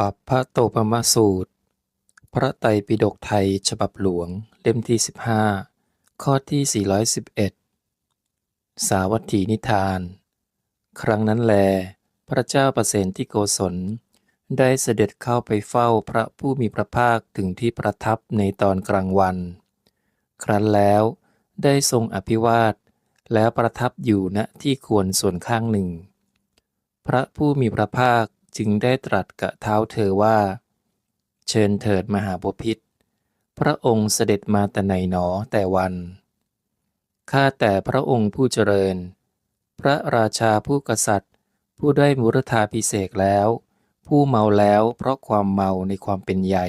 ปัปพระโตปมสูตร พระไตรปิฎกไทยฉบับหลวงเล่มที่ 15 ข้อที่ 411 สาวัตถีนิทาน ครั้งนั้นแล พระเจ้าประเสนที่โกศล ได้เสด็จเข้าไปเฝ้าพระผู้มีพระภาคถึงที่ประทับในตอนกลางวัน ครั้นแล้วได้ทรงอภิวาท แล้วประทับอยู่ณที่ควรส่วนข้างหนึ่ง พระผู้มีพระภาค จึงได้ตรัสกับเท้าเธอว่า เชิญเถิดมหาบพิษพระองค์เสด็จมาแต่ไหนหนอแต่วัน ข้าแต่พระองค์ผู้เจริญ พระราชาผู้กษัตริย์ ผู้ได้มุรธาพิเศษแล้ว ผู้เมาแล้วเพราะความเมาในความเป็นใหญ่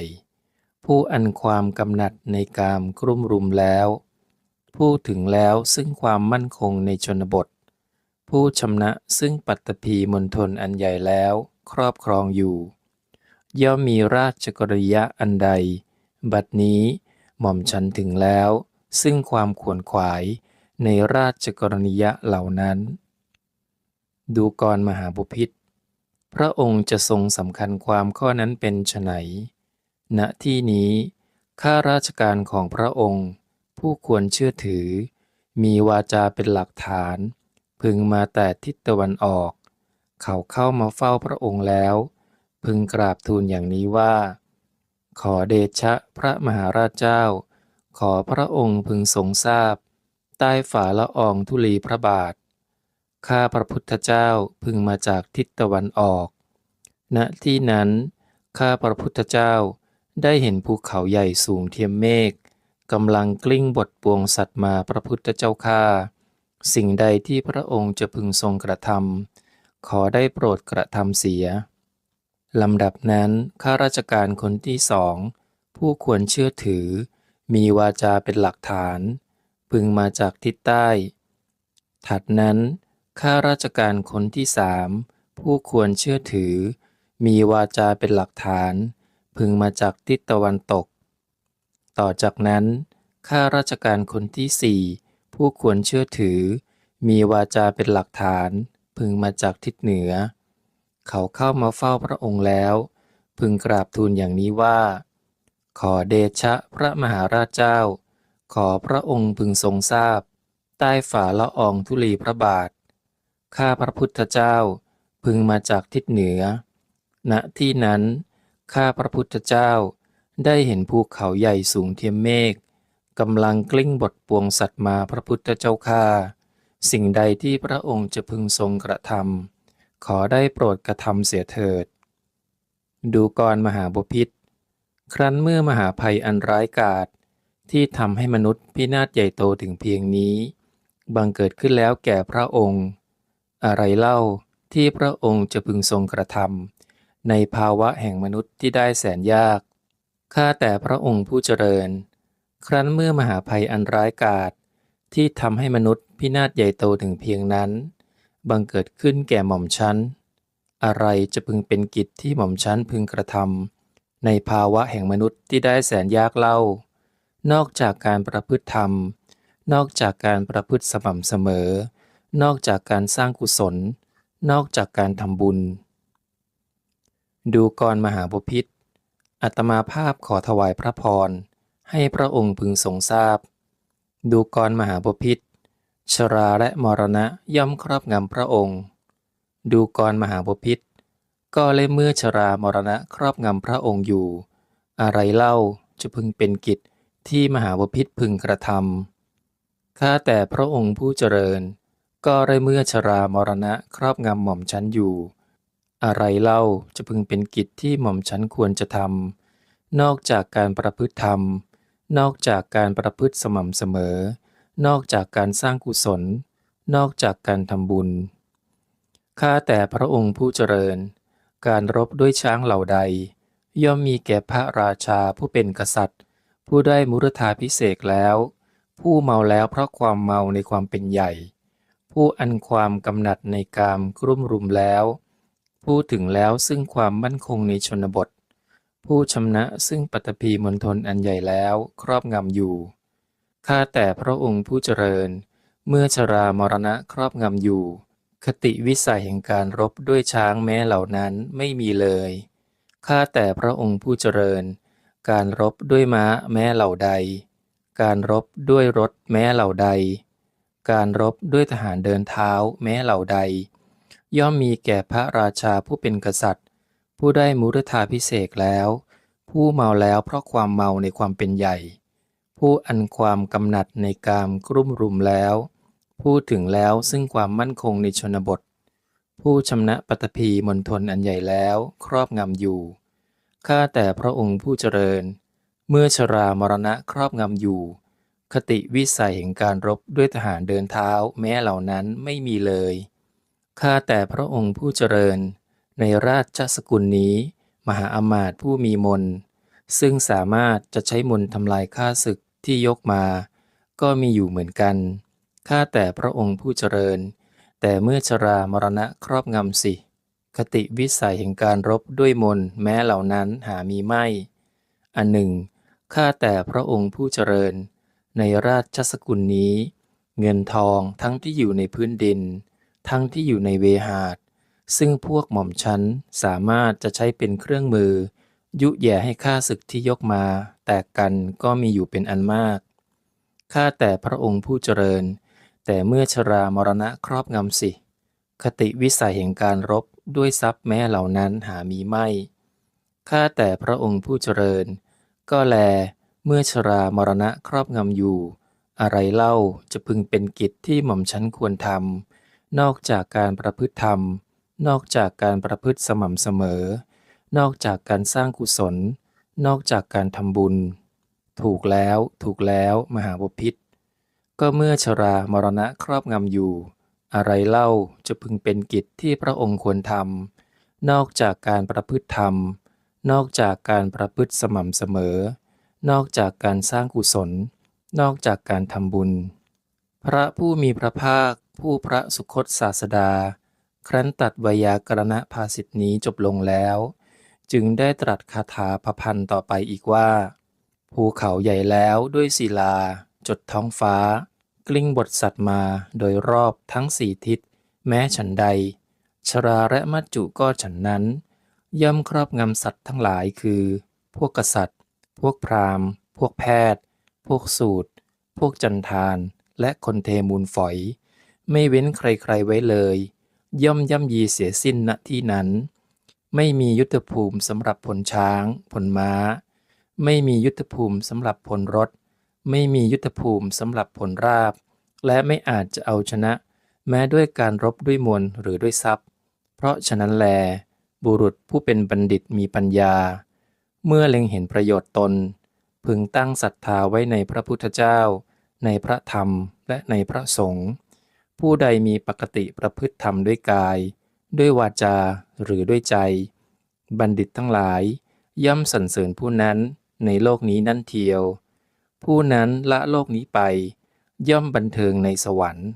ผู้อันความกำหนัดในกามกรุ่มรุมแล้ว ผู้ถึงแล้วซึ่งความมั่นคงในชนบท ผู้ชำนะซึ่งปัตตภีมณฑลอันใหญ่แล้ว ครอบครองอยู่ ย่อมมีราชกริยะอันใด บัดนี้หม่อมฉันถึงแล้ว ซึ่งความขวนขวายในราชกรณียะเหล่านั้น ดูกรมหาบุพิษพระองค์จะทรงสำคัญความข้อนั้นเป็นไฉนณที่นี้ข้าราชการของพระองค์ ผู้ควรเชื่อถือ มีวาจาเป็นหลักฐาน พึงมาแต่ทิศตะวันออก เขาเข้ามาเฝ้าพระองค์แล้ว พึงกราบทูลอย่างนี้ว่า ขอเดชะพระมหาราชเจ้า ขอพระองค์พึงทรงทราบ ใต้ฝ่าละอองธุลีพระบาท ข้าพระพุทธเจ้าพึงมาจากทิศตะวันออก ณที่นั้น ข้าพระพุทธเจ้าได้เห็นภูเขาใหญ่สูงเทียมเมฆกำลังกลิ้งบทปวงสัตว์มาพระพุทธเจ้าข้าสิ่งใดที่พระองค์จะพึงทรงกระทำ ขอได้โปรดกระทำเสียลำดับนั้นข้าราชการคนที่สอง ผู้ควรเชื่อถือ มีวาจาเป็นหลักฐาน พึงมาจากทิศใต้ ถัดนั้นข้าราชการคนที่สามผู้ควรเชื่อถือ มีวาจาเป็นหลักฐาน พึงมาจากทิศตะวันตก ต่อจากนั้นข้าราชการคนที่สี่ผู้ควรเชื่อถือ มีวาจาเป็นหลักฐาน พึงมาจากทิศเหนือ เขาเข้ามาเฝ้าพระองค์แล้ว พึงกราบทูลอย่างนี้ว่า ขอเดชะพระมหาราชเจ้า ขอพระองค์พึงทรงทราบ ใต้ฝ่าละอองธุลีพระบาท ข้าพระพุทธเจ้า พึงมาจากทิศเหนือ ณที่นั้น ข้าพระพุทธเจ้าได้เห็นภูเขาใหญ่สูงเทียมเมฆกำลังกลิ้งบทปวงสัตว์มาพระพุทธเจ้าข้า สิ่งใดที่พระองค์จะพึงทรงกระทำขอได้โปรดกระทำเสียเถิด ดูกรมหาบพิษ ครั้นเมื่อมหาภัยอันร้ายกาจที่ทำให้มนุษย์พินาศใหญ่โตถึงเพียงนี้ บังเกิดขึ้นแล้วแก่พระองค์ อะไรเล่าที่พระองค์จะพึงทรงกระทำในภาวะแห่งมนุษย์ที่ได้แสนยาก ข้าแต่พระองค์ผู้เจริญ ครั้นเมื่อมหาภัยอันร้ายกาจที่ทำให้มนุษย์ พินาศใหญ่โตถึงเพียงนั้น บังเกิดขึ้นแก่หม่อมชั้น อะไรจะพึงเป็นกิจที่หม่อมชั้นพึงกระทำในภาวะแห่งมนุษย์ที่ได้แสนยากเล่า นอกจากการประพฤติธรรม นอกจากการประพฤติสม่ำเสมอ นอกจากการสร้างกุศล นอกจากการทำบุญ ดูกรมหาบพิษอัตมาภาพขอถวายพระพรให้พระองค์พึงทรงทราบ ดูกรมหาบพิษ ชราและมรณะย่อมครอบงำพระองค์ ดูกรมหาบพิษก็เลยเมื่อชรามรณะครอบงำพระองค์อยู่ อะไรเล่าจะพึงเป็นกิจที่มหาบพิษพึงกระทำข้าแต่พระองค์ผู้เจริญ ก็ได้เมื่อชรามรณะครอบงำหม่อมฉันอยู่ อะไรเล่าจะพึงเป็นกิจที่หม่อมฉันควรจะทำนอกจากการประพฤติธรรม นอกจากการประพฤติสม่ำเสมอ นอกจากการสร้างกุศล นอกจากการทำบุญ ข้าแต่พระองค์ผู้เจริญ การรบด้วยช้างเหล่าใด ย่อมมีแก่พระราชาผู้เป็นกษัตริย์ ผู้ได้มุรธาพิเศษแล้ว ผู้เมาแล้วเพราะความเมาในความเป็นใหญ่ ผู้อันความกำหนัดในกามกรุ่มรุมแล้ว ผู้ถึงแล้วซึ่งความมั่นคงในชนบท ผู้ชำนะซึ่งปัตตภีมณฑลอันใหญ่แล้วครอบงำอยู่ ข้าแต่พระองค์ผู้เจริญ เมื่อชรามรณะครอบงำอยู่ คติวิสัยแห่งการรบด้วยช้างแม้เหล่านั้นไม่มีเลย ข้าแต่พระองค์ผู้เจริญ การรบด้วยม้าแม้เหล่าใด การรบด้วยรถแม้เหล่าใด การรบด้วยทหารเดินเท้าแม้เหล่าใด ย่อมมีแก่พระราชาผู้เป็นกษัตริย์ ผู้ได้มุรธาพิเศษแล้ว ผู้เมาแล้วเพราะความเมาในความเป็นใหญ่ ผู้อันความกำหนัดในกามกรุ่มรุมแล้ว พูดถึงแล้วซึ่งความมั่นคงในชนบท ผู้ชำนะปัตภีมณฑลอันใหญ่แล้วครอบงำอยู่ ข้าแต่พระองค์ผู้เจริญ เมื่อชรามรณะครอบงำอยู่ คติวิสัยแห่งการรบด้วยทหารเดินเท้าแม้เหล่านั้นไม่มีเลย ข้าแต่พระองค์ผู้เจริญ ในราชสกุลนี้ มหาอมาตย์ผู้มีมน ซึ่งสามารถจะใช้มนทำลายข้าศึก ที่ยกมา ก็มีอยู่เหมือนกัน ข้าแต่พระองค์ผู้เจริญ แต่เมื่อชรามรณะครอบงำสิ คติวิสัยแห่งการรบด้วยมนแม้เหล่านั้นหามีไม่ อันหนึ่ง ข้าแต่พระองค์ผู้เจริญ ในราชสกุลนี้ เงินทองทั้งที่อยู่ในพื้นดิน ทั้งที่อยู่ในเวหาดซึ่งพวกหม่อมชั้นสามารถจะใช้เป็นเครื่องมือ ยุแย่ให้ข้าศึกที่ยกมาแตกกันก็มีอยู่เป็นอันมาก ข้าแต่พระองค์ผู้เจริญ แต่เมื่อชรามรณะครอบงำสิ คติวิสัยแห่งการรบด้วยทรัพย์แม้เหล่านั้นหามีไม่ ข้าแต่พระองค์ผู้เจริญ ก็แล เมื่อชรามรณะครอบงำอยู่ อะไรเล่าจะพึงเป็นกิจที่หม่อมชั้นควรทำนอกจากการประพฤติธรรม นอกจากการประพฤติสม่ำเสมอ นอกจากการสร้างกุศล นอกจากการทำบุญ ถูกแล้วถูกแล้วมหาบพิษ ก็เมื่อชรามรณะครอบงำอยู่ อะไรเล่าจะพึงเป็นกิจที่พระองค์ควรทำนอกจากการประพฤติธรรม นอกจากการประพฤติสม่ำเสมอ นอกจากการสร้างกุศล นอกจากการทำบุญ พระผู้มีพระภาค ผู้พระสุคตศาสดา ครั้นตัดวยากรณะภาสิทธินี้จบลงแล้ว จึงได้ตรัสคาถาพพันต่อไปอีกว่า ภูเขาใหญ่แล้วด้วยศิลา จดท้องฟ้า กลิ้งบทสัตว์มาโดยรอบทั้งสี่ทิศ แม้ฉันใด ชราและมัจจุก็ฉันนั้น ย่อมครอบงำสัตว์ทั้งหลายคือ พวกกษัตริย์ พวกพราหมณ์ พวกแพทย์ พวกสูตร พวกจันทาน และคนเทมูลฝอย ไม่เว้นใครๆไว้เลย ย่อมย่ำยีเสียสิ้นณที่นั้น ไม่มียุทธภูมิสำหรับผลช้างผลม้า ไม่มียุทธภูมิสำหรับผลรถ ไม่มียุทธภูมิสำหรับผลราบ และไม่อาจจะเอาชนะ แม้ด้วยการรบด้วยมนต์หรือด้วยทรัพย์ เพราะฉะนั้นแล บุรุษผู้เป็นบัณฑิตมีปัญญา เมื่อเล็งเห็นประโยชน์ตน พึงตั้งศรัทธาไว้ในพระพุทธเจ้า ในพระธรรมและในพระสงฆ์ผู้ใดมีปกติประพฤติธรรมด้วยกาย ด้วยวาจาหรือด้วยใจ บัณฑิตทั้งหลาย ย่อมสรรเสริญผู้นั้นในโลกนี้นั่นเทียว ผู้นั้นละโลกนี้ไป ย่อมบันเทิงในสวรรค์